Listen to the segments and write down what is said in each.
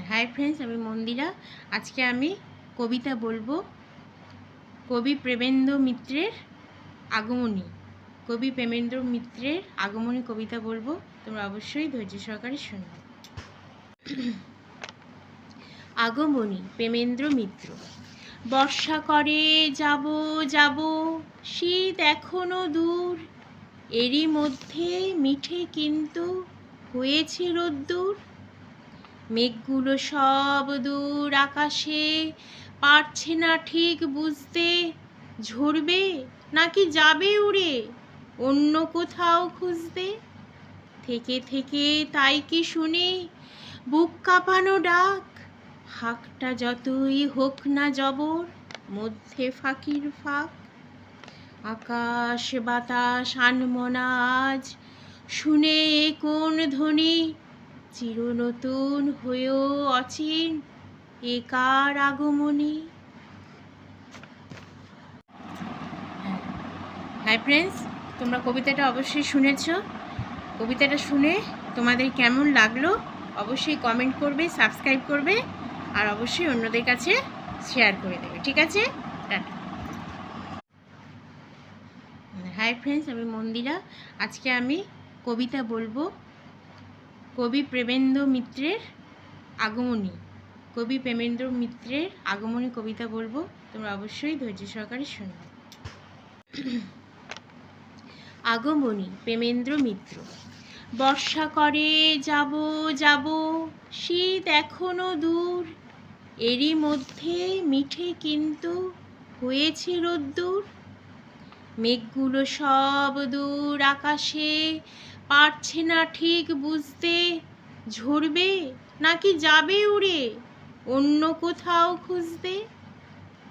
Hi friends, আমি মন্দিরা। আজকে আমি কবিতা বলব কবি প্রেমেন্দ্র মিত্রের আগমনী। কবি প্রেমেন্দ্র মিত্রের আগমনী কবিতা বলব। তোমরা অবশ্যই ধৈর্য সহকারে শুনবে। আগমনী, প্রেমেন্দ্র মিত্র। বর্ষা করে যাব যাব, শীত এখনও দূর। এরই মধ্যে মিঠে কিন্তু হয়েছে রোদ্দুর। মেঘগুলো সব দূর আকাশে, পারছে না ঠিক বুঝতে। ঝরবে নাকি যাবে উড়ে, অন্য কোথাও খুঁজতে? থেকে থেকে তাই কি শুনে বুক কাঁপানো ডাক? হাকটা যতই হোক না জবর, মধ্যে ফাঁকির ফাঁক। আকাশ বাতাস আনমনা আজ, শুনে কোন ধ্বনি? চির নতুন হয়েও অচিন এ কার আগমনী। হাই ফ্রেন্ডস তোমরা কবিতাটা অবশ্যই শুনেছ। কবিতাটা শুনে তোমাদের কেমন লাগল অবশ্যই কমেন্ট করবে সাবস্ক্রাইব করবে, আর অবশ্যই অন্যদের কাছে শেয়ার করে দেবে, ঠিক আছে? হাই ফ্রেন্ডস আমি মন্দিরা। আজকে আমি কবিতা বলব কবি প্রেমেন্দ্র মিত্রের আগমনী। কবি প্রেমেন্দ্র মিত্রের আগমনী কবিতা বলব, তোমরা অবশ্যই ধৈর্য সহকারে শুনবে। আগমনী, প্রেমেন্দ্র মিত্র। বর্ষা করে যাব যাব, শীত এখনও দূর। এরই মধ্যে মিঠে কিন্তু হয়েছে রোদ্দুর। মেঘগুলো সব দূর আকাশে পারছে না ঠিক বুঝতে? ঝরবে? নাকি যাবে উড়ে? অন্য কোথাও খুঁজতে?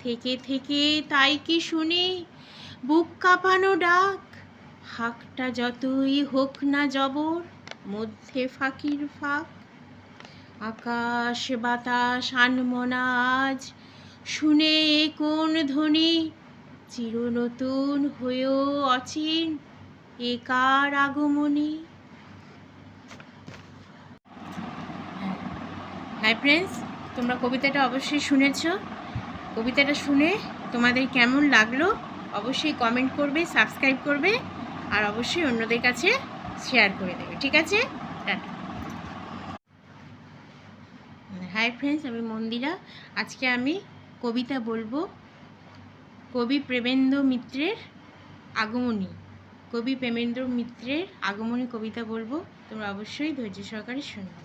থেকে থেকে তাই কি শুনে? বুক কাঁপানো ডাক। হাকটা যতই হোক না জবর, মধ্যে ফাঁকির ফাঁক। আকাশ, বাতাস, আনমনা আজ। শুনে কোন ধ্বনি? চির নতুন হয়েও অচিন। এ কার আগমনী? হাই ফ্রেন্ডস তোমরা কবিতাটা অবশ্যই শুনেছ। কবিতাটা শুনে তোমাদের কেমন লাগল অবশ্যই কমেন্ট করবে সাবস্ক্রাইব করবে, আর অবশ্যই অন্যদের কাছে শেয়ার করে দেবে, ঠিক আছে? হাই ফ্রেন্ডস আমি মন্দিরা। আজকে আমি কবিতা বলব। কবি প্রেমেন্দ্র মিত্রের আগমনী। কবি প্রেমেন্দ্র মিত্রের আগমনী কবিতা বলব তোমরা অবশ্যই ধৈর্য সহকারে শুনবে।